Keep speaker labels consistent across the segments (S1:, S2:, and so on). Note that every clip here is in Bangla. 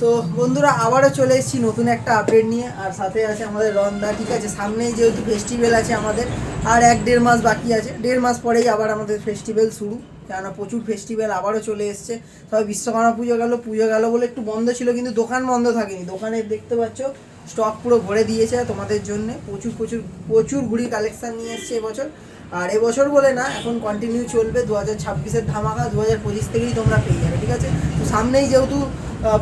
S1: তো বন্ধুরা, আবারও চলে এসেছি নতুন একটা আপডেট নিয়ে। আর সাথে আছে আমাদের রন্দা ঠিক আছে? সামনেই যেহেতু ফেস্টিভ্যাল আছে আমাদের, আর এক দেড় মাস বাকি আছে। দেড় মাস পরেই আবার আমাদের ফেস্টিভ্যাল শুরু, কেননা প্রচুর ফেস্টিভ্যাল আবারও চলে এসছে। তবে বিশ্বকর্মা পুজো গেল পুজো গেল বলে একটু বন্ধ ছিল, কিন্তু দোকান বন্ধ থাকেনি। দোকানে দেখতে পাচ্ছ স্টক পুরো ভরে দিয়েছে তোমাদের জন্য। প্রচুর প্রচুর প্রচুর ঘুড়ি কালেকশান নিয়ে এসছে এবছর। আর এবছর বলে না, এখন কন্টিনিউ চলবে। দু হাজার ছাব্বিশের ধামাকা, দু হাজার পঁচিশ থেকেই তোমরা পেয়ে যাবে, ঠিক আছে? তো সামনেই যেহেতু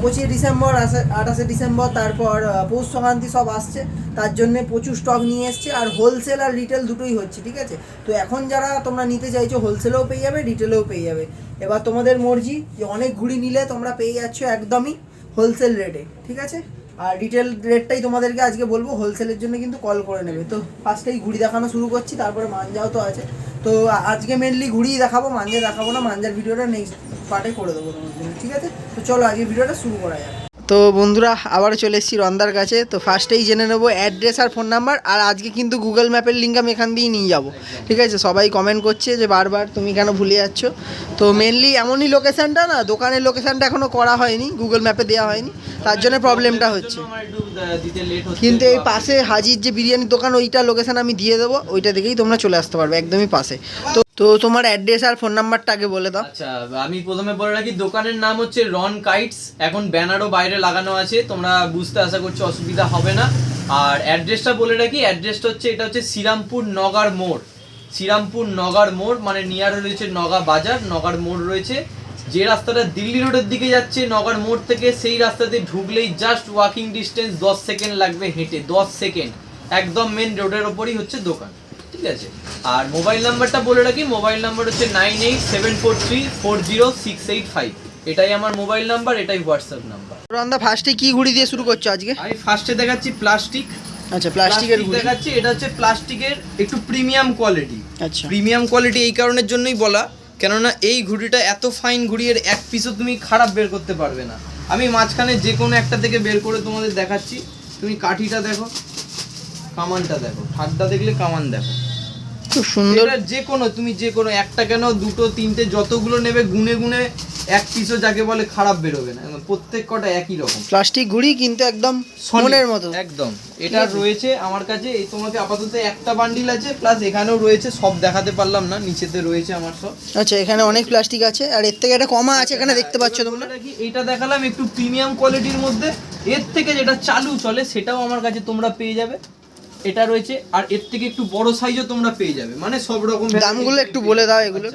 S1: পঁচিশে ডিসেম্বর আঠাশে ডিসেম্বর, তারপর পৌষ সংক্রান্তি সব আসছে। তার জন্যে প্রচুর স্টক নিয়ে এসছে। আর হোলসেল আর রিটেল দুটোই হচ্ছে, ঠিক আছে? তো এখন যারা তোমরা নিতে চাইছো হোলসেলেও পেয়ে যাবে রিটেলেও পেয়ে যাবে। এবার তোমাদের মর্জি যে অনেক ঘুড়ি নিলে তোমরা পেয়ে যাচ্ছ একদমই হোলসেল রেটে ঠিক আছে? আর রিটেল রেটটাই তোমাদেরকে আজকে বলব হোলসেলের জন্য কিন্তু কল করে নেবে। তো ফার্স্টেই ঘুড়ি দেখানো শুরু করছি, তারপরে মাঞ্জাও তো আছে। তো আজকে মেনলি ঘুড়ি দেখাবো মাঞ্জা দেখাবো না, মাঞ্জার ভিডিওটা নেক্সট পার্টে করে দেবো তোমার জন্য, ঠিক আছে? তো চলো আজকে ভিডিওটা শুরু করা যাক। তো বন্ধুরা, আবারও চলে এসেছি রন্দার কাছে। তো ফার্স্টেই জেনে নেব অ্যাড্রেস আর ফোন নাম্বার আর আজকে কিন্তু গুগল ম্যাপের লিঙ্ক আমি এখান দিয়েই নিয়ে যাব। ঠিক আছে? সবাই কমেন্ট করছে যে বারবার তুমি কেন ভুলে যাচ্ছ। তো মেনলি এমনই লোকেশানটা না, দোকানের লোকেশানটা এখনও করা হয়নি গুগল ম্যাপে দেওয়া হয়নি। তার জন্য প্রবলেমটা হচ্ছে। কিন্তু এই পাশে হাজির যে বিরিয়ানির দোকান, ওইটা লোকেশান আমি দিয়ে দেবো, ওইটা দেখেই তোমরা চলে আসতে পারবে, একদমই পাশে। তো তো তোমার অ্যাড্রেস আর ফোন নাম্বারটা আগে বলে দাও।
S2: আচ্ছা আমি প্রথমে বলে রাখি, দোকানের নাম হচ্ছে রন কাইটস। এখন ব্যানারও বাইরে লাগানো আছে, তোমরা বুঝতে আশা করছি অসুবিধা হবে না। আর অ্যাড্রেসটা বলে রাখি অ্যাড্রেসটা হচ্ছে, এটা হচ্ছে শ্রীরামপুর নগার মোড়। শ্রীরামপুর নগার মোড় মানে নিয়ার রয়েছে নগা বাজার, নগার মোড় রয়েছে। যে রাস্তাটা দিল্লি রোডের দিকে যাচ্ছে, নগর মোড় থেকে সেই রাস্তাতে ঢুকলেই জাস্ট ওয়াকিং ডিস্টেন্স দশ সেকেন্ড লাগবে হেঁটে, দশ সেকেন্ড একদম মেন রোডের ওপরই হচ্ছে দোকান। ঠিক আছে? আর মোবাইল নাম্বারটা বলে রাখি মোবাইল নাম্বার হচ্ছে nine eight seven four three four zero six eight five এটাই আমার মোবাইল নাম্বার এটাই হোয়াটসঅ্যাপ নাম্বার
S1: রন্দা ফার্স্টে কি ঘুড়ি দিয়ে শুরু করছ আজকে?
S2: আমি ফার্স্টে দেখাচ্ছি প্লাস্টিক
S1: আচ্ছা প্লাস্টিকের ঘুড়ি।
S2: দেখাচ্ছি এটা হচ্ছে প্লাস্টিকের একটু প্রিমিয়াম কোয়ালিটি
S1: আচ্ছা।
S2: প্রিমিয়াম কোয়ালিটি এই কারণের জন্যই বলা কেননা এই ঘুড়িটা এত ফাইন ঘুড়ি এর এক পিসও তুমি খারাপ বের করতে পারবে না। আমি মাঝখানে যে কোনো একটা থেকে বের করে তোমাদের দেখাচ্ছি। তুমি কাঠিটা দেখো কামানটা দেখো ঠাড্ডা দেখলে কামান দেখো।
S1: খুব সুন্দর।
S2: এটা যে কোনো তুমি যে কোনো একটা কেন দুটো তিনটে যতগুলো নেবে গুনে গুনে এক পিসও যাকে বলে খারাপ বেরোবে না। প্রত্যেক কটা একই রকম।
S1: প্লাস্টিক ঘুড়ি কিন্তু একদম মনের মতো।
S2: একদম। এটা রয়েছে আমার কাছে এই তোমাকে আপাতত একটা বান্ডিল আছে প্লাস এখানেও রয়েছে সব দেখাতে পারলাম না নিচেতে রয়েছে আমার সব।
S1: আচ্ছা এখানে অনেক প্লাস্টিক আছে আর এর থেকে একটা কমা আছে এখানে দেখতে পাচ্ছ তোমরা।
S2: রাখি, এইটা দেখালাম একটু প্রিমিয়াম কোয়ালিটির মধ্যে। এর থেকে যেটা চালু চলে সেটাও আমার কাছে তোমরা পেয়ে যাবে। এটা রয়েছে আর এর থেকে একটু বড় সাইজও তোমরা পেয়ে যাবে মানে সব রকম
S1: দামগুলো একটু বলে দাও এগুলো।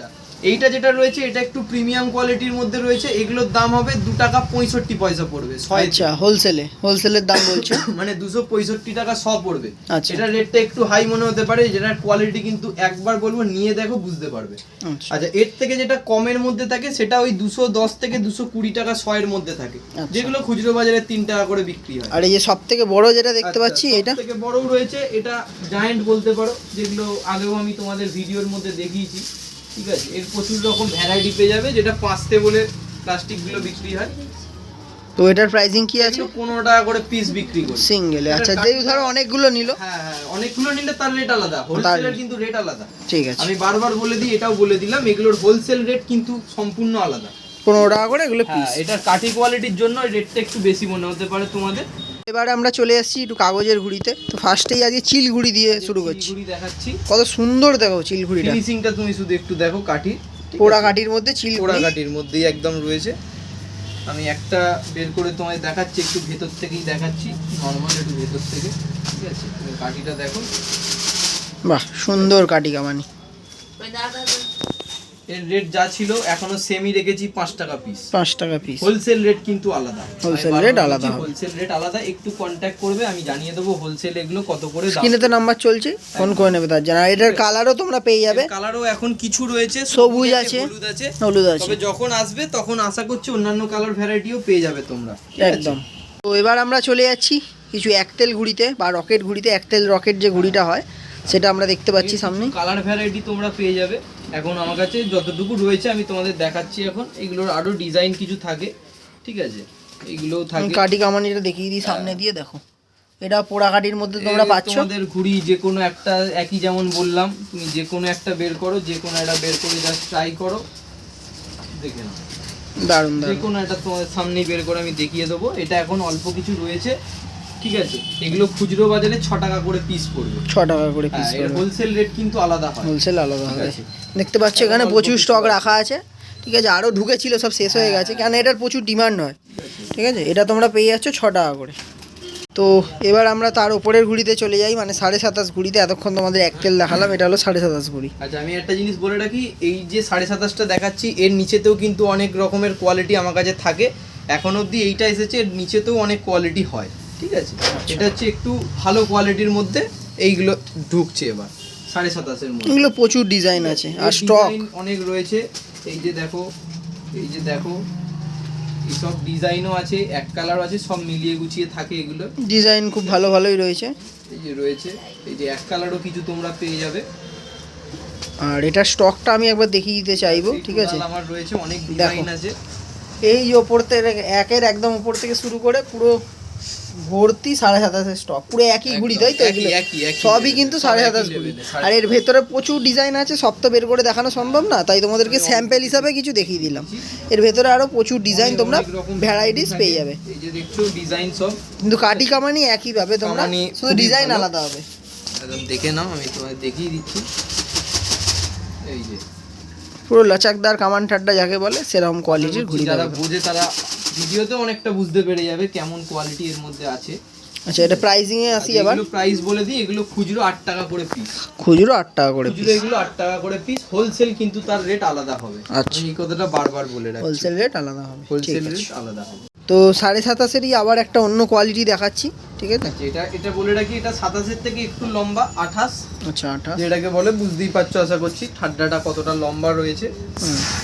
S2: এইটা যেটা রয়েছে এটা একটু প্রিমিয়াম কোয়ালিটির মধ্যে রয়েছে। এগুলোর দাম হবে দু টাকা পঁয়ষট্টি পয়সা পড়বে
S1: আচ্ছা হোলসেলে হোলসেলের দাম বলছো?
S2: মানে দুশো পঁয়ষট্টি টাকা শ পড়বে।
S1: আচ্ছা।
S2: এটা রেটটা একটু হাই মনে হতে পারে যেটার কোয়ালিটি কিন্তু একবার বলব নিয়ে দেখো বুঝতে পারবে।
S1: আচ্ছা।
S2: আচ্ছা এর থেকে যেটা কমের মধ্যে থাকে সেটা ওই দুশো দশ থেকে দুশো কুড়ি টাকা শয়ের মধ্যে থাকে।
S1: আচ্ছা।
S2: যেগুলো খুচরো বাজারে তিন টাকা করে বিক্রি হয়।
S1: আর এই যে সব থেকে বড় যেটা দেখতে পাচ্ছি এটা?
S2: থেকে বড়ও রয়েছে এটা জায়ান্ট বলতে পারো যেগুলো আগেও আমি তোমাদের ভিডিওর মধ্যে দেখিয়েছি। ঠিক আছে এর প্রচুর রকম ভ্যারাইটি পেয়ে যাবে যেটা পাঁচতে বলে প্লাস্টিকগুলো বিক্রি হয়।
S1: তো এটার প্রাইসিং কি আছে?
S2: পনেরো টাকা করে পিস বিক্রি করি।
S1: সিঙ্গেলে আচ্ছা
S2: কাট-
S1: যেই ধরো অনেকগুলো নিল।
S2: হ্যাঁ হ্যাঁ অনেকগুলো নিলে তার রেট আলাদা। হোলসেলের কিন্তু রেট আলাদা।
S1: ঠিক আছে।
S2: আমি বারবার বলে দিই এটাও বলে দিলাম এগুলোর হোলসেল রেট কিন্তু সম্পূর্ণ আলাদা।
S1: পনেরো টাকা করে এগুলো
S2: হ্যাঁ
S1: পিস
S2: এটার কাঠি কোয়ালিটির জন্য রেটটা একটু বেশি মনে হতে পারে তোমাদের।
S1: এবারে আমরা চলে এসেছি একটু কাগজের ঘুড়িতে। তো ফার্স্টেই আজকে চিল ঘুড়ি দিয়ে শুরু করছি।
S2: দেখাচ্ছি।
S1: কত সুন্দর দেখো চিল ঘুড়িটা।
S2: ফিনিশিংটা তুমি শুধু একটু দেখো কাঠি।
S1: পোড়া কাঠির মধ্যে চিল
S2: পোড়া
S1: ঘুড়ি।
S2: কাঠির মধ্যেই একদম রয়েছে। আমি একটা বের করে তোমায় দেখাচ্ছি একটু ভেতর থেকেই দেখাচ্ছি। নর্মাল একটু ভেতর থেকে। ঠিক আছে? তুমি কাঠিটা দেখো।
S1: বাহ সুন্দর কাঠি কামানি।
S2: এর রেট যা ছিল এখনও সেমি রেখেছি পাঁচ টাকা পিস
S1: পাঁচ টাকা পিস
S2: হোলসেল রেট কিন্তু আলাদা।
S1: Wholesale rate আলাদা
S2: হোলসেল রেট আলাদা একটু কন্ট্যাক্ট করবে আমি জানিয়ে দেবো হোলসেল এগুলো কত করে
S1: স্ক্রিনে তো নাম্বার চলছে ফোন করে নেবে তার আর এটার কালারও তোমরা পেয়ে যাবে।
S2: কালারও এখন কিছু রয়েছে
S1: সবুজ আছে,
S2: হলুদ আছে।
S1: হলুদ আছে।
S2: তবে যখন আসবে তখন আশা করছি অন্যান্য কালার ভ্যারাইটিও পেয়ে যাবে তোমরা।
S1: একদম। তো এবার আমরা চলে যাচ্ছি কিছু একতেল ঘুড়িতে বা রকেট ঘুড়িতে। একতেল রকেট যে ঘুড়িটা হয় সেটা আমরা দেখতে পাচ্ছি সামনে।
S2: কালার ভ্যারাইটি তোমরা পেয়ে যাবে। এখন আমার কাছে যতটুকু রয়েছে আমি তোমাদের দেখাচ্ছি এখন। এগুলোর আরও ডিজাইন কিছু থাকে ঠিক আছে?
S1: এগুলো
S2: থাকে।
S1: কাঠি কামানিটা দেখিয়ে দিই সামনে দিয়ে দেখো। এটা পোড়া কাঠির মধ্যে তোমরা পাচ্ছ।
S2: তোমাদের ঘুড়ি যে কোনো একটা একই যেমন বললাম তুমি যে কোনো একটা বের করো যে কোনো একটা বের করে জাস্ট ট্রাই করো। দেখে নাও।
S1: দারুণ
S2: যে কোনো একটা তোমাদের সামনেই বের করে আমি দেখিয়ে দেবো। এটা এখন অল্প কিছু রয়েছে। ঠিক আছে? এগুলো খুচরো বাজারে ছ টাকা করে পিস পড়বে।
S1: ছ টাকা করে পিস
S2: হ্যাঁ হোলসেল রেট কিন্তু আলাদা হয়।
S1: হোলসেল আলাদা
S2: আছে।
S1: দেখতে পাচ্ছ এখানে প্রচুর স্টক রাখা আছে। ঠিক আছে আরও ঢুকেছিল সব শেষ হয়ে গেছে। কেন এটার প্রচুর ডিমান্ড হয় ঠিক আছে এটা তোমরা পেয়ে যাচ্ছ ছ টাকা করে। তো এবার আমরা তার উপরের ঘুড়িতে চলে যাই। মানে সাড়ে সাতাশ ঘুড়িতে এতক্ষণ তোমাদের এক তেল দেখালাম এটা হলো সাড়ে সাতাশ ঘুড়ি।
S2: আচ্ছা আমি একটা জিনিস বলে রাখি এই যে সাড়ে সাতাশটা দেখাচ্ছি এর নিচেতেও কিন্তু অনেক রকমের কোয়ালিটি আমার কাছে থাকে। এখন অবধি এইটা এসেছে এর নিচেতেও অনেক কোয়ালিটি হয়। ঠিক আছে? এটা হচ্ছে একটু ভালো কোয়ালিটির মধ্যে এইগুলো ঢুকছে এবার সাড়ে সাতাশের মধ্যে।
S1: এগুলো প্রচুর ডিজাইন আছে আর স্টক
S2: অনেক রয়েছে এই যে দেখো এই যে দেখো এইসব ডিজাইনও আছে এক কালার আছে সব মিলিয়ে গুছিয়ে থাকে এগুলো।
S1: ডিজাইন খুব ভালো ভালোই রয়েছে।
S2: এই যে রয়েছে এই যে এক কালারও কিছু তোমরা পেয়ে যাবে।
S1: আর এটার স্টকটা আমি একবার দেখিয়ে দিতে চাইব ঠিক আছে?
S2: আমার রয়েছে অনেক ডিজাইন আছে।
S1: এই যে ওপর থেকে একের একদম উপর থেকে শুরু করে পুরো ভর্তি সাড়ে সাতাশের স্টক পুরো একই ঘুড়ি তাই তো? এগুলো সবই কিন্তু সাড়ে সাতাশ ঘুড়ি। আর এর ভেতরে প্রচুর ডিজাইন আছে সব তো বের করে দেখানো সম্ভব না তাই তোমাদেরকে স্যাম্পেল হিসাবে কিছু দেখিয়ে দিলাম। এর ভেতরে আরও প্রচুর ডিজাইন তোমরা ভ্যারাইটিস পেয়ে যাবে।
S2: ডিজাইন সব।
S1: কিন্তু কাটি কামানি একই পাবে তোমরা শুধু ডিজাইন আলাদা হবে।
S2: একদম দেখে নাও আমি তোমায় দেখিয়ে দিচ্ছি। এই যে।
S1: পুরো লচাকদার কামান ঠাড্ডা যাকে বলে সেরকম কোয়ালিটির ঘুড়ি
S2: যারা বোঝে তারা ভিডিওতে অনেকটা বুঝতে পেরে যাবে কেমন কোয়ালিটি এর মধ্যে আছে।
S1: আচ্ছা এটা প্রাইজিং এ আসি আবার
S2: এগুলো প্রাইস বলে দিই এগুলো খুচরো 8 টাকা করে পিস
S1: খুচরো 8 টাকা করে
S2: পিস এগুলো 8 টাকা করে পিস হোলসেল কিন্তু তার রেট আলাদা হবে।
S1: আচ্ছা।
S2: এই কথাটা বারবার বলে রাখছি।
S1: হোলসেল রেট আলাদা হবে।
S2: হোলসেল রেট আলাদা হবে।
S1: তো সাড়ে সাতাশেরই আবার একটা অন্য কোয়ালিটি দেখাচ্ছি। ঠিক আছে?
S2: আচ্ছা, এটা এটা বলে রাখি এটা সাতাশের থেকে একটু লম্বা আঠাশ।
S1: আচ্ছা আঠাশ।
S2: যেটাকে বলে বুঝতেই পারছ আশা করছি ঠাড্ডাটা কতটা লম্বা রয়েছে।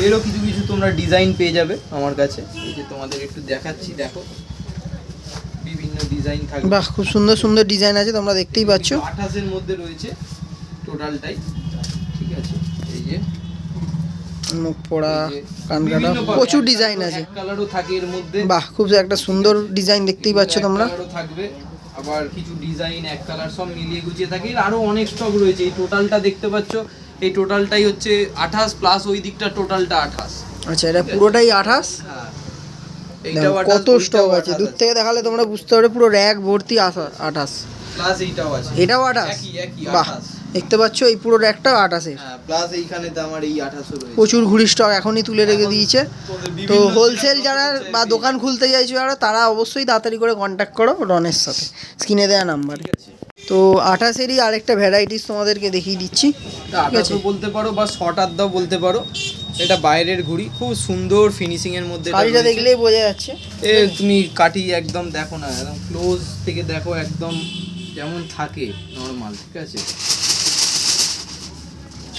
S2: এরও কিছু কিছু তোমরা ডিজাইন পেয়ে যাবে আমার কাছে। এই যে তোমাদের একটু দেখাচ্ছি দেখো। বিভিন্ন ডিজাইন থাকবে।
S1: বাহ খুব সুন্দর সুন্দর ডিজাইন আছে তোমরা দেখতেই পাচ্ছ।
S2: আঠাশের মধ্যে রয়েছে টোটালটাই। ঠিক আছে এই যে।
S1: মুখ পোড়া কান কাটা প্রচুর ডিজাইন আছে।
S2: কালারও থাকে এর মধ্যে।
S1: বাহ খুব একটা সুন্দর ডিজাইন দেখতেই পাচ্ছ তোমরা।
S2: থাকবে। আবার কিছু ডিজাইন এক কালার সব মিলিয়ে গুছিয়ে থাকে। আরও অনেক স্টক রয়েছে। এই টোটালটা দেখতে পাচ্ছ এই টোটালটাই হচ্ছে আঠাশ প্লাস ওই দিকটা টোটালটা আঠাশ।
S1: আচ্ছা এটা পুরোটাই আঠাশ?
S2: হ্যাঁ।
S1: কত স্টক আছে। দূর থেকে দেখালে তোমরা বুঝতে পারবে পুরো র্যাক ভর্তি আঠা- আঠাশ।
S2: প্লাস এইটাও আছে।
S1: এটাও বাহ।
S2: আঠাশ।
S1: দেখতে পাচ্ছ এই পুরো আঠাশের
S2: হ্যাঁ প্লাস এইখানে আমার এই
S1: প্রচুর ঘুড়ি স্টক এখনই তুলে রেখে দিয়েছে। তো হোলসেল যারা বা দোকান খুলতে চাইছো যারা তারা অবশ্যই তাড়াতাড়ি করে কন্ট্যাক্ট করো রনের সাথে। স্ক্রিনে দেওয়া নাম্বারে তো আঠাশেরই আরেকটা ভ্যারাইটিস তোমাদেরকে দেখিয়ে দিচ্ছি।
S2: বলতে পারো বা শর্ট আড্ডাও বলতে পারো। এটা বাইরের ঘুড়ি খুব সুন্দর ফিনিশিং এর মধ্যে এটা
S1: দেখলেই বোঝা যাচ্ছে।
S2: এ তুমি কাটি একদম দেখো না একদম ক্লোজ থেকে দেখো একদম যেমন থাকে নর্মাল ঠিক আছে?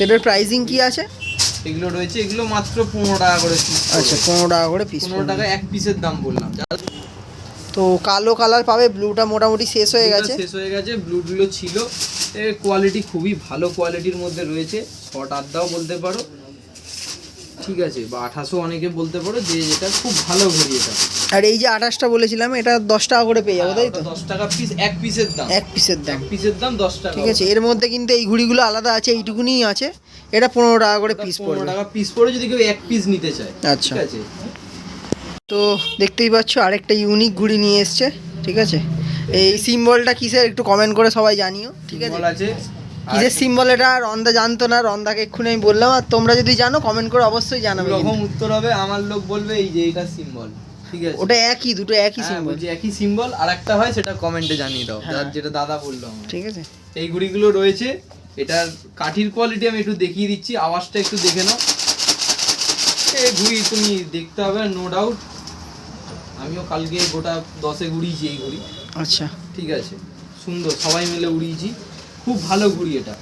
S1: এটার প্রাইসিং কি আছে?
S2: এগুলো রয়েছে এগুলো মাত্র পনেরো টাকা করে পিস
S1: আচ্ছা পনেরো টাকা করে পিস
S2: পনেরো টাকা এক পিসের দাম বললাম।
S1: তো কালো কালার পাবে ব্লুটা মোটামুটি শেষ হয়ে গেছে।
S2: শেষ হয়ে গেছে ব্লুগুলো ছিল। এর কোয়ালিটি খুবই ভালো কোয়ালিটির মধ্যে রয়েছে। শর্ট আড্ডাও বলতে পারো। ঠিক আছে বা আঠাশও অনেকে বলতে পারো যে এটা খুব ভালো ঘড়ি এটা
S1: আর এই যে আঠাশটা বলেছিলাম এটা দশ টাকা করে পেয়ে যাব তাই তো?
S2: দশ টাকা পিস এক পিসের দাম।
S1: এক পিসের দাম।
S2: পিসের দাম দশ টাকা
S1: ঠিক আছে এর মধ্যে কিন্তু এই ঘুড়িগুলো আলাদা আছে এইটুকুনিই আছে এটা পনেরো টাকা করে পিস পড়বে।
S2: টাকা পিস পড়ে যদি কেউ এক পিস নিতে চায়
S1: আচ্ছা।
S2: ঠিক আছে?
S1: তো দেখতেই পাচ্ছ আরেকটা ইউনিক ঘুড়ি নিয়ে এসছে ঠিক আছে? এই সিম্বলটা কিসের একটু কমেন্ট করে সবাই জানিও ঠিক আছে? কিসের সিম্বল এটা? রন্দা জানতো না রন্দাকে এক্ষুনি আমি বললাম আর তোমরা যদি জানো কমেন্ট করে অবশ্যই জানাবে
S2: রকম উত্তর হবে আমার লোক বলবে এই যে এটা সিম্বল ঠিক আছে।
S1: ওটা একই দুটো একই
S2: হ্যাঁ,
S1: সিম্বল
S2: বলছি একই সিম্বল আর একটা হয় সেটা কমেন্টে জানিয়ে দাও।
S1: হ্যাঁ।
S2: যেটা দাদা বলল
S1: ঠিক আছে।
S2: এই ঘুড়িগুলো রয়েছে এটার কাঠির কোয়ালিটি আমি একটু দেখিয়ে দিচ্ছি আওয়াজটা একটু দেখে নাও। এই ঘুড়ি তুমি দেখতে হবে নো ডাউট আমিও কালকে গোটা দশে উড়িয়েছি এই ঘুড়ি
S1: আচ্ছা।
S2: ঠিক আছে। সুন্দর সবাই মিলে উড়িয়েছি। খুব ভালো ঘুড়ি এটা।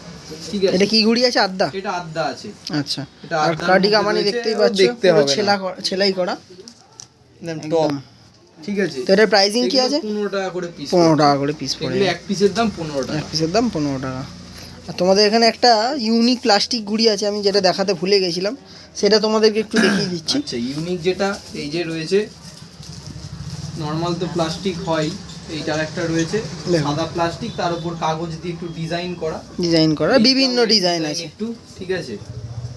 S2: ঠিক আছে।
S1: এটা কি ঘুড়ি আছে আদ্দা?
S2: এটা আদ্দা আছে।
S1: আচ্ছা।
S2: এটা
S1: কামানি
S2: রয়েছে,
S1: দেখতেই পাচ্ছ
S2: দেখতে হবে
S1: ছেলা ছেলাই করা।
S2: টপ ঠিক আছে।
S1: তো এটার প্রাইসিং কি আছে?
S2: পনেরো টাকা করে পিস
S1: পনেরো টাকা করে পিস পড়ে
S2: এক পিসের দাম পনেরো টাকা।
S1: এক পিসের দাম পনেরো টাকা। আর তোমাদের এখানে একটা ইউনিক প্লাস্টিক গুড়ি আছে আমি যেটা দেখাতে ভুলে গেছিলাম। সেটা তোমাদেরকে একটু দেখিয়ে দিচ্ছি।
S2: আচ্ছা ইউনিক যেটা এই যে রয়েছে নর্মাল তো প্লাস্টিক হয় এইটার একটা রয়েছে। সাদা প্লাস্টিক তার উপর কাগজ দিয়ে একটু ডিজাইন করা।
S1: ডিজাইন করা বিভিন্ন ডিজাইন আছে।
S2: একটু ঠিক আছে?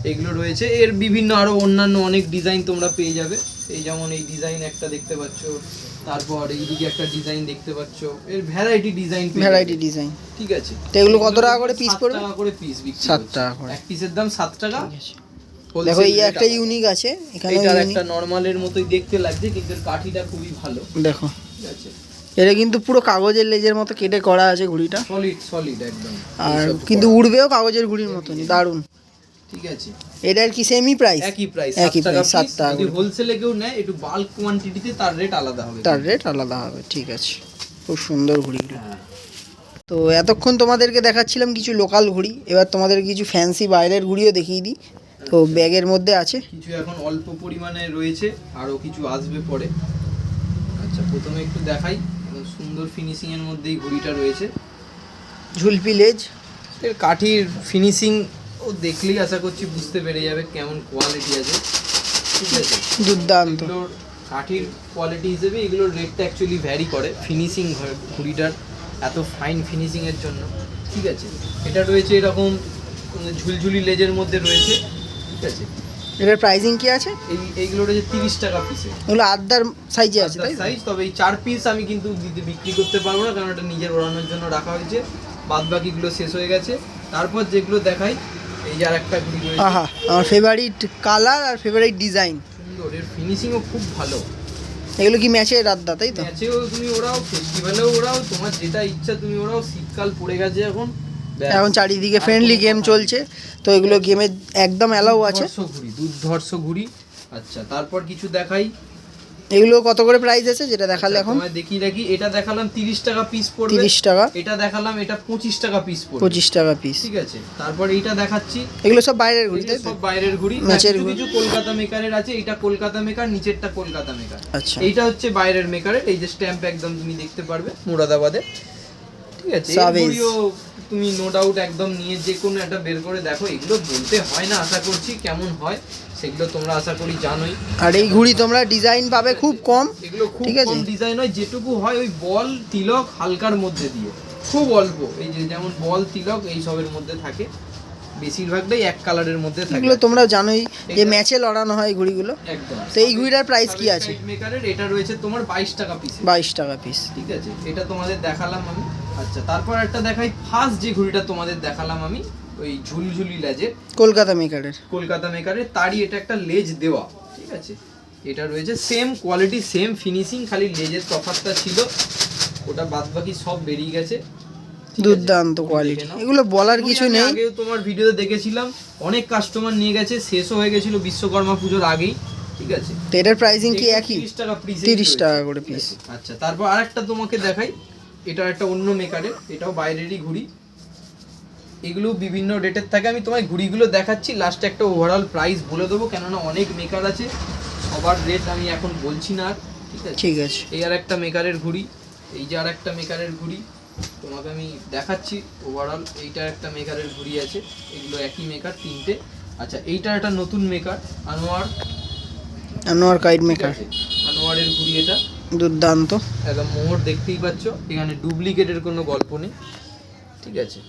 S2: এগুলো রয়েছে। এর বিভিন্ন আরও অন্যান্য অনেক ডিজাইন তোমরা পেয়ে যাবে। এই যেমন এই ডিজাইন একটা দেখতে পাচ্ছ তারপর এইদিকে একটা ডিজাইন দেখতে পাচ্ছ এর ভ্যারাইটি ডিজাইন
S1: ভ্যারাইটি ডিজাইন
S2: ঠিক আছে।
S1: তো এগুলো কত টাকা করে
S2: সাত
S1: পড়বে?
S2: টাকা করে পিস বিক্রি
S1: সাত
S2: হচ্ছে।
S1: টাকা করে।
S2: এক পিসের দাম সাত টাকা।
S1: দেখো এই একটা ইউনিক আছে এখানে
S2: এটার একটা নর্মালের মতোই দেখতে লাগছে কিন্তু কাঠিটা খুবই ভালো।
S1: দেখো।
S2: ঠিক আছে।
S1: এটা কিন্তু পুরো কাগজের লেজের মতো কেটে করা আছে ঘুড়িটা।
S2: সলিড সলিড একদম।
S1: আর কিন্তু উড়বেও কাগজের ঘুড়ির মতনই দারুণ।
S2: ঠিক আছে।
S1: এটার কি সেমি প্রাইস
S2: একই প্রাইস
S1: একই
S2: টাকা
S1: price, সাত টাকা
S2: যদি হোলসেলে কেউ নেয় একটু বাল্ক কোয়ান্টিটিতে তার রেট আলাদা হবে।
S1: তার রেট আলাদা হবে ঠিক আছে। খুব সুন্দর ঘুড়িগুলো।
S2: হ্যাঁ।
S1: তো এতক্ষণ তোমাদেরকে দেখাচ্ছিলাম কিছু লোকাল ঘুড়ি। এবার তোমাদের কিছু ফ্যান্সি বাইরের ঘুড়িও দেখিয়ে দিই। তো ব্যাগের মধ্যে আছে।
S2: কিছু এখন অল্প পরিমাণে রয়েছে আরও কিছু আসবে পরে। আচ্ছা প্রথমে একটু দেখাই। সুন্দর ফিনিশিং এর মধ্যেই ঘড়িটা রয়েছে।
S1: ঝুলপি লেজ।
S2: এর কাঠির ফিনিশিং ও দেখলেই আশা করছি বুঝতে পেরে যাবে কেমন কোয়ালিটি আছে। ঠিক আছে?
S1: দুর্দান্ত।
S2: কাঠির কোয়ালিটি হিসেবে এগুলোর রেটটা অ্যাকচুয়ালি ভ্যারি করে। ফিনিশিং ঘুড়িটার এত ফাইন ফিনিশিংয়ের জন্য। ঠিক আছে? এটা রয়েছে এরকম ঝুলঝুলি লেজের মধ্যে রয়েছে। ঠিক আছে?
S1: এটার প্রাইসিং কি আছে?
S2: এই এইগুলো রয়েছে তিরিশ টাকা পিসে
S1: এগুলো আদার সাইজে আছে তাই
S2: সাইজ তবে এই চার পিস আমি কিন্তু দিতে বিক্রি করতে পারব না কারণ এটা নিজের ওড়ানোর জন্য রাখা হয়েছে। বাদ বাকিগুলো শেষ হয়ে গেছে। তারপর যেগুলো দেখাই এই যে আর ঘুড়ি রয়েছে।
S1: আহা আমার ফেভারিট কালার আর ফেভারিট ডিজাইন
S2: সুন্দর এর ফিনিশিংও খুব ভালো।
S1: এগুলো কি ম্যাচের আড্ডা তাই তো?
S2: ম্যাচেও তুমি ওরাও ফেস্টিভ্যালেও ওরাও তোমার যেটা ইচ্ছা তুমি ওরাও শীতকাল পড়ে গেছে এখন
S1: এখন চারিদিকে ফ্রেন্ডলি গেম চলছে তো এগুলো গেমে একদম অ্যালাউ আছে।
S2: ঘুড়ি দুর্ধর্ষ ঘুড়ি। আচ্ছা তারপর কিছু দেখাই।
S1: এগুলো কত করে প্রাইস আছে যেটা দেখালে এখন?
S2: তোমায় দেখি রাখি এটা দেখালাম তিরিশ টাকা পিস পড়বে।
S1: তিরিশ টাকা।
S2: এটা দেখালাম এটা পঁচিশ টাকা পিস পড়বে।
S1: পঁচিশ টাকা পিস
S2: ঠিক আছে। তারপর এটা দেখাচ্ছি।
S1: এগুলো সব বাইরের ঘুড়ি
S2: এগুলো
S1: তাই
S2: সব বাইরের ঘুড়ি।
S1: ম্যাচের
S2: কিছু
S1: ঘুড়ি।
S2: কিছু কলকাতা মেকারের আছে। এটা কলকাতা মেকার নিচেরটা কলকাতা মেকার
S1: আচ্ছা।
S2: এইটা হচ্ছে বাইরের মেকারের এই যে স্ট্যাম্প একদম তুমি দেখতে পারবে মুরাদাবাদে। ঠিক আছে। এই তুমি নো ডাউট একদম নিয়ে যে কোনো একটা বের করে দেখো। এগুলো বলতে হয় না আশা করছি। কেমন হয়? সেগুলো তোমরা আশা করি জানোই।
S1: আর এই ঘুড়ি তোমরা ডিজাইন পাবে খুব কম
S2: এগুলো খুব
S1: ঠিক আছে।
S2: কম ডিজাইন হয় যেটুকু হয় ওই বল তিলক হালকার মধ্যে দিয়ে। খুব অল্প এই যে যেমন বল তিলক এই সবের মধ্যে থাকে। বেশিরভাগটাই এক কালারের মধ্যে থাকে।
S1: এগুলো তোমরা জানোই যে ম্যাচে লড়ানো হয় ঘুড়িগুলো।
S2: একদম।
S1: তো এই ঘুড়িটার price কি আছে?
S2: মেকারের এটা রয়েছে তোমার বাইশ টাকা পিস
S1: বাইশ টাকা পিস
S2: ঠিক আছে? এটা তোমাদের দেখালাম আমি। আচ্ছা তারপর একটা দেখাই ফার্স্ট যে ঘুড়িটা তোমাদের দেখালাম আমি ওই ঝুলঝুলি লেজের
S1: কলকাতা মেকারের।
S2: কলকাতা মেকারের তারই এটা একটা লেজ দেওয়া ঠিক আছে? এটা রয়েছে সেম কোয়ালিটি সেম ফিনিশিং খালি লেজের তফাৎটা ছিল। ওটা বাদ বাকি সব বেরিয়ে গেছে।
S1: দুর্দান্ত কোয়ালিটি এগুলো বলার কিছু নেই।
S2: আগেও তোমার ভিডিওতে দেখেছিলাম অনেক কাস্টমার নিয়ে গেছে শেষও হয়ে গেছিল বিশ্বকর্মা পুজোর আগেই ঠিক আছে?
S1: তো এটার প্রাইসিং কি একই?
S2: 30 টাকা পিস
S1: 30 টাকা করে piece।
S2: আচ্ছা তারপর আরেকটা তোমাকে দেখাই। এটা একটা অন্য মেকারের এটাও বাইরেরই ঘুড়ি। এগুলো বিভিন্ন রেটের থাকে। আমি তোমায় ঘুড়িগুলো দেখাচ্ছি। লাস্টে একটা ওভারঅল প্রাইস বলে দেবো কেননা অনেক মেকার আছে। সবার রেট আমি এখন বলছি না আর ঠিক আছে?
S1: ঠিক আছে।
S2: এই আর একটা মেকারের ঘুড়ি এই যে আর একটা মেকারের ঘুড়ি তোমাকে আমি দেখাচ্ছি ওভারঅল এইটার একটা মেকারের ঘুড়ি আছে এগুলো একই মেকার তিনটে। আচ্ছা এইটার একটা নতুন maker Anwar.
S1: Anwar kite maker
S2: আনোয়ারের ঘুড়ি এটা।
S1: দুর্দান্ত।
S2: একদম মোহর দেখতেই পাচ্ছ। এখানে ডুপ্লিকেটের কোনো গল্প নেই। ঠিক আছে?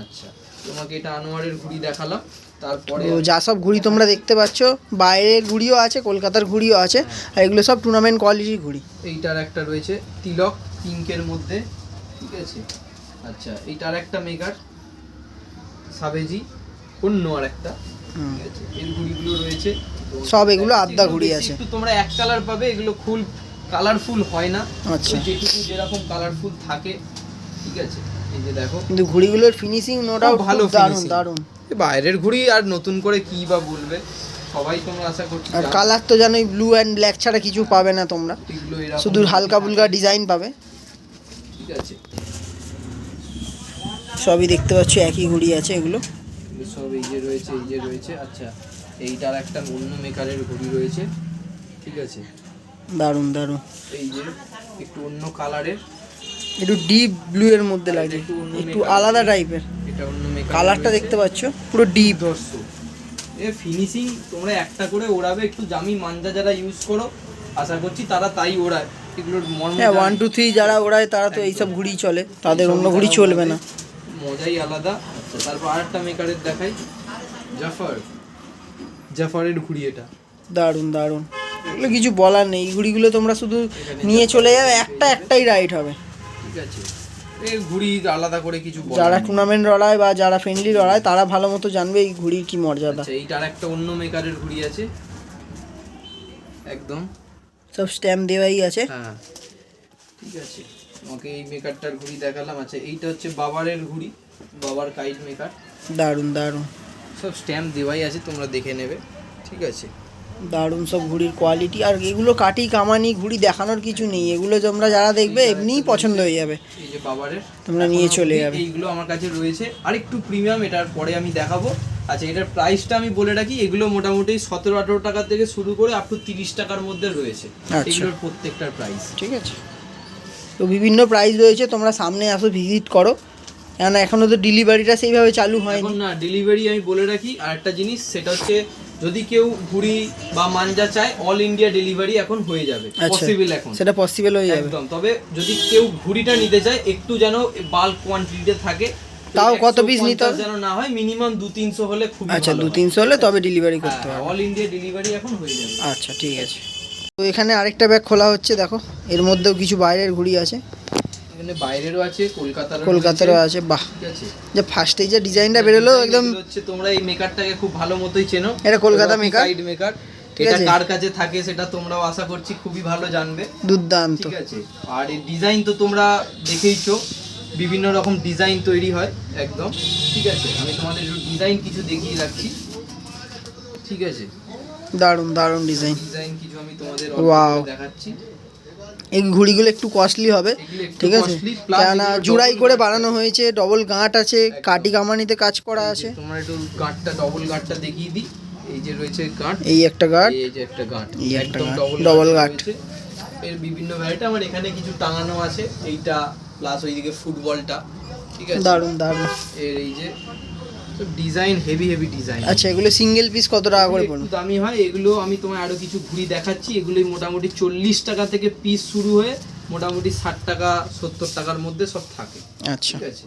S2: আচ্ছা তোমাকে এটা আনোয়ারের ঘুড়ি দেখালাম তারপরে
S1: যা সব ঘুড়ি তোমরা দেখতে পাচ্ছ বাইরের ঘুড়িও আছে কলকাতার ঘুড়িও আছে আর এগুলো সব টুর্নামেন্ট কোয়ালিটির ঘুড়ি।
S2: এইটার একটা রয়েছে তিলক পিঙ্কের মধ্যে ঠিক আছে? আচ্ছা এইটার একটা মেকার সাবেজি অন্য আর একটা ঠিক আছে? এর ঘুড়িগুলো রয়েছে।
S1: সব এগুলো আদ্যা ঘুড়ি আছে।
S2: একটু তোমরা এক কালার পাবে এগুলো ফুল কালারফুল হয় না।
S1: আচ্ছা।
S2: যেটুকু যেরকম কালারফুল থাকে ঠিক আছে? এই যে দেখো।
S1: কিন্তু ঘুড়িগুলোর ফিনিশিং নো ডাউট
S2: ভালো
S1: দারুণ দারুণ।
S2: বাইরের ঘুড়ি আর নতুন করে কি বা বলবে? সবাই তোমরা আশা করছি
S1: আর কালার তো জানোই ব্লু অ্যান্ড ব্ল্যাক ছাড়া কিছু পাবে না তোমরা। শুধু হালকা ফুলকা ডিজাইন পাবে।
S2: ঠিক আছে।
S1: সবই দেখতে পাচ্ছ একই ঘুড়ি আছে এগুলো।
S2: সব এই যে রয়েছে এই যে রয়েছে। আচ্ছা এইটার একটা অন্য মেকারের ঘড়ি রয়েছে। ঠিক আছে।
S1: দারুণ দারুণ।
S2: এই যে একটু অন্য কালারের
S1: একটু ডিপ ব্লু এর মধ্যে লাগছে
S2: একটু
S1: আলাদা টাইপের কালারটা দেখতে পাচ্ছ পুরো ডিপ
S2: এ ফিনিশিং তোমরা একটা করে ওড়াবে একটু জামি মাঞ্জা যারা ইউজ করো আশা করছি তারা তাই ওড়ায়। এগুলোর মর্ম
S1: হ্যাঁ ওয়ান টু থ্রি যারা ওড়ায় তারা তো এইসব ঘুড়ি চলে তাদের অন্য ঘুড়ি চলবে না।
S2: মজাই আলাদা। তারপর আরেকটা মেকারের দেখাই। জাফর। জাফারের ঘুড়ি এটা।
S1: দারুণ দারুণ। এগুলো কিছু বলার নেই এই ঘুড়িগুলো তোমরা শুধু নিয়ে চলে যাবে একটা একটাই রাইড হবে।
S2: ঠিক আছে। এই ঘুড়ি আলাদা করে কিছু
S1: যারা টুর্নামেন্ট লড়ায় বা যারা ফ্রেন্ডলি লড়ায় তারা ভালো মতো জানবে এই ঘুড়ির কি মর্যাদা।
S2: আচ্ছা এইটার একটা অন্য মেকারের ঘুড়ি আছে। একদম।
S1: সব স্ট্যাম্প দেওয়াই আছে।
S2: হ্যাঁ ঠিক আছে। তোমাকে এই মেকারটার ঘুড়ি দেখালাম। আচ্ছা এইটা হচ্ছে বাবারের ঘুড়ি বাবার কাইট মেকার
S1: দারুণ দারুণ।
S2: সব স্ট্যাম্প দেওয়াই আছে তোমরা দেখে নেবে। ঠিক আছে।
S1: দারুণ সব ঘুড়ির কোয়ালিটি আর এগুলো কাটি কামানি ঘুড়ি দেখানোর কিছু নেই। এগুলো তোমরা যারা দেখবে এমনিই পছন্দ হয়ে যাবে।
S2: এই যে বাবারের।
S1: তোমরা নিয়ে চলে যাবে।
S2: এইগুলো আমার কাছে রয়েছে। আর একটু প্রিমিয়াম এটার পরে আমি দেখাবো। আচ্ছা এটার প্রাইসটা আমি বলে রাখি এগুলো মোটামুটি সতেরো আঠেরো টাকা থেকে শুরু করে আপ টু তিরিশ টাকার মধ্যে রয়েছে।
S1: আচ্ছা।
S2: এগুলোর প্রত্যেকটার প্রাইস
S1: ঠিক আছে। তো বিভিন্ন প্রাইস রয়েছে তোমরা সামনে আসো ভিজিট করো। কেননা এখনও তো ডেলিভারিটা সেইভাবে চালু হয়নি।
S2: এখন না ডেলিভারি আমি বলে রাখি। আর একটা জিনিস সেটা হচ্ছে যদি কেউ ঘুড়ি বা মাঞ্জা চায় অল ইন্ডিয়া ডেলিভারি এখন হয়ে যাবে।
S1: আচ্ছা
S2: পসিবল এখন।
S1: সেটা পসিবল হয়ে যাবে।
S2: একদম তবে যদি কেউ ঘুড়িটা নিতে চায় একটু যেন বাল্ক কোয়ান্টিটিতে থাকে
S1: তাও কত
S2: 150
S1: piece নিতে হবে?
S2: যেন না হয় মিনিমাম দু তিনশো হলে খুব
S1: আচ্ছা দু তিনশো হলে তবে ডেলিভারি করতে
S2: হ্যাঁ,
S1: হবে।
S2: অল ইন্ডিয়া ডেলিভারি এখন হয়ে যাবে।
S1: আচ্ছা ঠিক আছে। তো এখানে আরেকটা ব্যাগ খোলা হচ্ছে দেখো। এর মধ্যেও কিছু বাইরের ঘুড়ি আছে।
S2: এখানে বাইরেরও আছে কলকাতার
S1: কলকাতারও আছে বাহ। যে ফার্স্টে যে ডিজাইনটা বেরোলো একদম
S2: হচ্ছে তোমরা এই মেকারটাকে খুব ভালো মতোই চেনো।
S1: এটা কলকাতা maker?
S2: সাইড মেকার এটা কার কাছে থাকে সেটা তোমরাও আশা করছি খুবই ভালো জানবে।
S1: দুর্দান্ত।
S2: ঠিক আছে। আর এই ডিজাইন তো তোমরা দেখেইছো বিভিন্ন রকম ডিজাইন তৈরি হয় একদম। ঠিক আছে। আমি তোমাদের ডিজাইন কিছু দেখিয়ে রাখছি। ঠিক আছে।
S1: দারুণ দারুণ ডিজাইন
S2: ডিজাইন কিছু আমি তোমাদের দেখাচ্ছি।
S1: এই ঘুড়িগুলো একটু কস্টলি হবে ঠিক আছে? কেননা জুড়াই করে বানানো হয়েছে ডবল গাঁট আছে কাটি কামানিতে কাজ করা আছে।
S2: তোমার একটু গাঁটটা ডবল গাঁটটা দেখিয়ে দিই। এই যে রয়েছে গাঁট।
S1: এই একটা গাঁট।
S2: এই যে একটা গাঁট।
S1: এই একটা গাঁট
S2: গাঁট। এর বিভিন্ন ভ্যারাইটি আমার এখানে কিছু টাঙানো আছে। এইটা প্লাস ওইদিকে ফুটবলটা ঠিক আছে?
S1: দারুণ দারুণ।
S2: এর এই যে ডিজাইন হেভি হেভি ডিজাইন
S1: আচ্ছা এগুলো সিঙ্গেল পিস কত টাকা করে পড়বে?
S2: দামি হয় এগুলো আমি তোমায় আরও কিছু ঘুড়ি দেখাচ্ছি। এগুলোই মোটামুটি চল্লিশ টাকা থেকে পিস শুরু হয়ে মোটামুটি ষাট টাকা সত্তর টাকার মধ্যে সব থাকে।
S1: আচ্ছা।
S2: ঠিক আছে?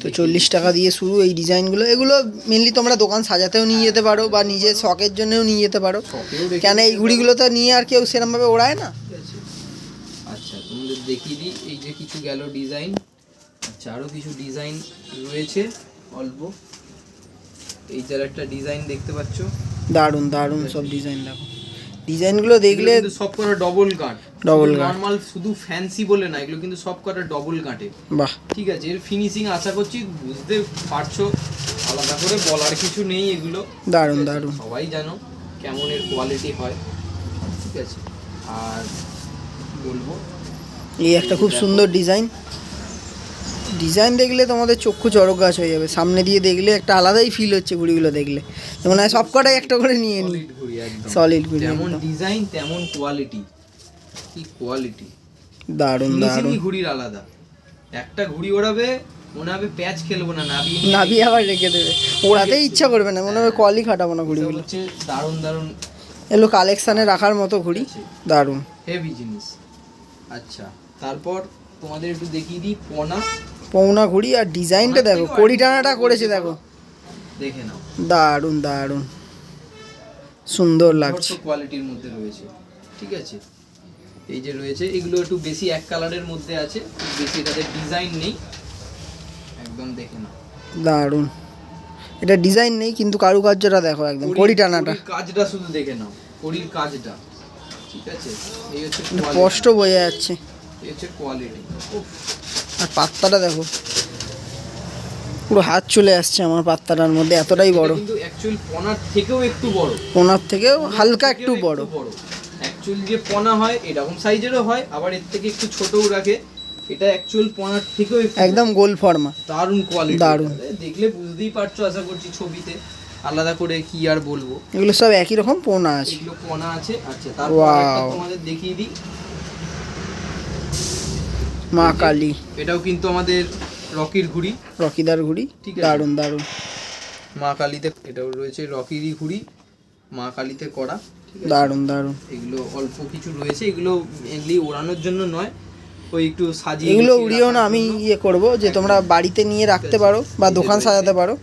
S1: তো চল্লিশ টাকা দিয়ে শুরু এই ডিজাইনগুলো। এগুলো মেনলি তোমরা দোকান সাজাতেও নিয়ে যেতে পারো বা নিজের শখের জন্যও নিয়ে যেতে পারো। কেন এই ঘুড়িগুলো তো নিয়ে আর কেউ সেরমভাবে ওড়ায় না?
S2: আচ্ছা তোমাদের দেখিয়ে দিই। এই যে কিছু গেল ডিজাইন আচ্ছা আরও কিছু ডিজাইন রয়েছে। অল্প। এই যার একটা ডিজাইন দেখতে পাচ্ছ।
S1: দারুণ দারুণ সব ডিজাইন দেখো। ডিজাইনগুলো দেখলে
S2: সব কটা ডবল গাঁট।
S1: Double গাঁট।
S2: নর্মাল শুধু ফ্যান্সি বলে না এগুলো কিন্তু সব কটা ডবল গাঁটে।
S1: বাহ।
S2: ঠিক আছে এর ফিনিশিং আশা করছি বুঝতে পারছ। আলাদা করে বলার কিছু নেই এগুলো। আছে?
S1: দারুণ।
S2: সবাই জানো কেমন এর কোয়ালিটি হয়। ঠিক আছে আর বলব।
S1: এই একটা খুব সুন্দর ডিজাইন ডিজাইন দেখলে তোমাদের চক্ষু চড়ক গাছ হয়ে যাবে। সামনে দিয়ে দেখলে একটা আলাদাই ফিল হচ্ছে ঘুড়িগুলো দেখলে। মনে হয় সব কটাই একটা করে নিয়ে নিই
S2: সলিড ঘুড়ি যেমন ডিজাইন তেমন কোয়ালিটি কি কোয়ালিটি
S1: দারুণ দারুণ।
S2: ঘুড়ির আলাদা? একটা ঘুড়ি ওড়াবে মনে হবে প্যাচ খেলব না নাবি
S1: নাবি আবার রেখে দেবে। ওড়াতেই ইচ্ছা করবে না মনে হবে কলই খাটাবো না ঘুড়িগুলো।
S2: হচ্ছে দারুণ দারুণ।
S1: এগুলো কালেকশানে রাখার মতো ঘুড়ি। দারুণ।
S2: হেভি জিনিস। আচ্ছা তারপর তোমাদের একটু দেখিয়ে দিই পনা।
S1: পৌনা ঘুড়ি আর ডিজাইনটা দেখো কড়ি টানাটা করেছে দেখো।
S2: দেখে নাও।
S1: দারুণ দারুণ। সুন্দর লাগছে।
S2: কোয়ালিটির মধ্যে রয়েছে ঠিক আছে? এই যে রয়েছে এগুলো একটু বেশি এক কালারের মধ্যে আছে বেশি এটাতে ডিজাইন নেই। একদম দেখে নাও।
S1: দারুণ। এটা ডিজাইন নেই কিন্তু কারুকার্যটা দেখো একদম কড়ি টানাটা।
S2: কাজটা শুধু দেখে নাও কড়ির কাজটা ঠিক আছে? এই হচ্ছে
S1: স্পষ্ট বোঝা যাচ্ছে।
S2: এই হচ্ছে কোয়ালিটি
S1: আর পাত্তাটা দেখো। পুরো হাত চলে আসছে আমার পাত্তাটার মধ্যে এতটাই বড়।
S2: কিন্তু অ্যাকচুয়াল পনার থেকেও একটু বড়।
S1: কোনার থেকেও হালকা একটু বড়।
S2: অ্যাকচুয়াল যে পনা হয় এরকম সাইজেরও হয় আবার এর থেকে একটু ছোটও রাখে। এটা অ্যাকচুয়াল পনার থেকেও
S1: একদম গোল ফর্মা
S2: দারুণ কোয়ালিটি
S1: দারুণ।
S2: দেখলে বুঝতেই পারছ আশা করছি ছবিতে। আলাদা করে কি আর বলব।
S1: এগুলো সব একই রকম পোনা আছে।
S2: এগুলো পনা আছে। আচ্ছা তারপর তোমাদের দেখিয়ে দিই।
S1: মা কালী।
S2: এটাও কিন্তু আমাদের রকির ঘুড়ি।
S1: রকিদার ঘুড়ি।
S2: ঠিক।
S1: দারুণ দারুণ।
S2: মা কালীতে এটাও রয়েছে রকিরই ঘুড়ি মা কালীতে করা
S1: দারুণ দারুণ।
S2: এগুলো অল্প কিছু রয়েছে এগুলো মেনলি ওড়ানোর জন্য নয়। ওই একটু সাজিয়ে
S1: এগুলো উড়িয়েও না আমি ইয়ে করব যে তোমরা বাড়িতে নিয়ে রাখতে পারো বা দোকান সাজাতে পারো।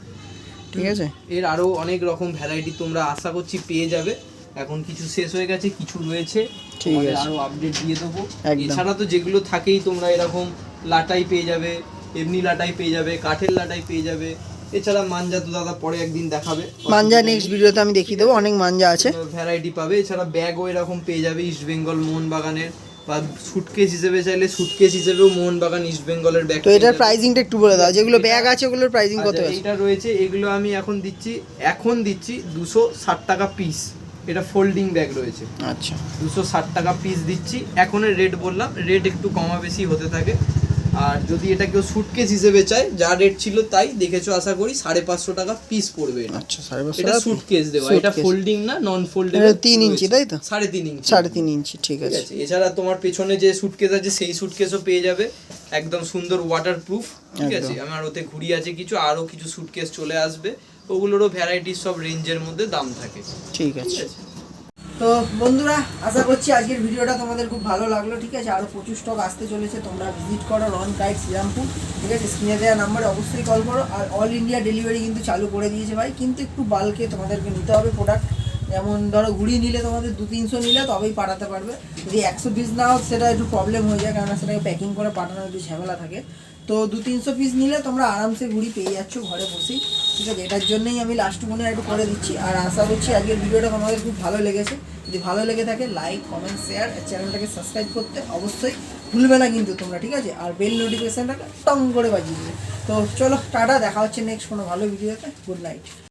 S1: ঠিক আছে?
S2: এর আরও অনেক রকম ভ্যারাইটি তোমরা আশা করছি পেয়ে যাবে। এখন কিছু শেষ হয়ে গেছে কিছু রয়েছে।
S1: ঠিক
S2: তোমাদের। আরও আপডেট দিয়ে দেবো। এছাড়া তো যেগুলো থাকেই তোমরা এরকম লাটাই পেয়ে যাবে এমনি লাটাই পেয়ে যাবে কাঠের লাটাই পেয়ে যাবে। এছাড়া মাঞ্জা তো দাদা পরে একদিন দেখাবে।
S1: মাঞ্জা নেক্সট ভিডিওতে আমি দেখিয়ে দেবো অনেক মাঞ্জা আছে।
S2: ভ্যারাইটি পাবে। এছাড়া ব্যাগও এরকম পেয়ে যাবে ইস্ট বেঙ্গল মোহনবাগানের। বা সুটকেস হিসেবে চাইলে সুটকেস হিসেবেও মোহনবাগান ইস্ট বেঙ্গলের ব্যাগ
S1: তো এটার প্রাইসিংটা একটু বলে দাও যেগুলো ব্যাগ আছে ওগুলোর প্রাইসিং কত
S2: আচ্ছা,
S1: আছে?
S2: এইটা রয়েছে এগুলো আমি এখন দিচ্ছি এখন দিচ্ছি দুশো ষাট টাকা পিস এটা ফোল্ডিং ব্যাগ রয়েছে।
S1: আচ্ছা।
S2: দুশো ষাট টাকা পিস দিচ্ছি। এখনের রেট বললাম রেট একটু কমা বেশি হতে থাকে। আর যদি এটা কেউ সুটকেস হিসেবে চায় যা রেট ছিল তাই দেখেছ আশা করি সাড়ে পাঁচশো টাকা পিস পড়বে
S1: আচ্ছা সাড়ে পাঁচশো
S2: এটা সুটকেস দেওয়া এটা ফোল্ডিং না নন
S1: এটা তিন ইঞ্চি, তাই তো?
S2: সাড়ে তিন ইঞ্চি।
S1: সাড়ে তিন ইঞ্চি ঠিক আছে।
S2: এছাড়া তোমার পেছনে যে সুটকেস আছে সেই সুটকেসও পেয়ে যাবে। একদম সুন্দর ওয়াটার প্রুফ ঠিক আছে? আমার ওতে ঘুড়ি আছে কিছু আরও কিছু সুটকেস চলে আসবে। ওগুলোরও ভ্যারাইটিস সব রেঞ্জের মধ্যে দাম থাকে।
S1: ঠিক আছে। তো বন্ধুরা আশা করছি আজকের ভিডিওটা তোমাদের খুব ভালো লাগল ঠিক আছে? আরও প্রচুর স্টক আসতে চলেছে তোমরা ভিজিট করো রন গাইড শ্রীরামপুর ঠিক আছে? স্ক্রিনে দেওয়া নাম্বারে অবশ্যই কল করো আর অল ইন্ডিয়া ডেলিভারি কিন্তু চালু করে দিয়েছে ভাই কিন্তু একটু বাল্কে তোমাদেরকে নিতে হবে প্রোডাক্ট যেমন ধরো ঘুড়ি নিলে তোমাদের দু তিনশো নিলে তবেই পাঠাতে পারবে। যদি একশো পিস নাও সেটা একটু প্রবলেম হয়ে যায় কারণ সেটাকে প্যাকিং করে পাঠানোর একটু ঝামেলা থাকে। তো দু তিনশো পিস নিলে তোমরা আরামসে ঘুড়ি পেয়ে যাচ্ছ ঘরে বসেই। ঠিক আছে, এটার জন্যই আমি লাস্ট মনে একটু করে দিচ্ছি। আর আশা করছি আজকের ভিডিওটা তোমাদের খুব ভালো লেগেছে। যদি ভালো লেগে থাকে লাইক কমেন্ট শেয়ার আর চ্যানেলটাকে সাবস্ক্রাইব করতে অবশ্যই ভুলবে না কিন্তু তোমরা, ঠিক আছে? আর বেল নোটিফিকেশানটাকে টং করে বাজিয়ে দিবে তো চলো, টাটা, দেখা হচ্ছে নেক্সট কোনো ভালো ভিডিওতে গুড নাইট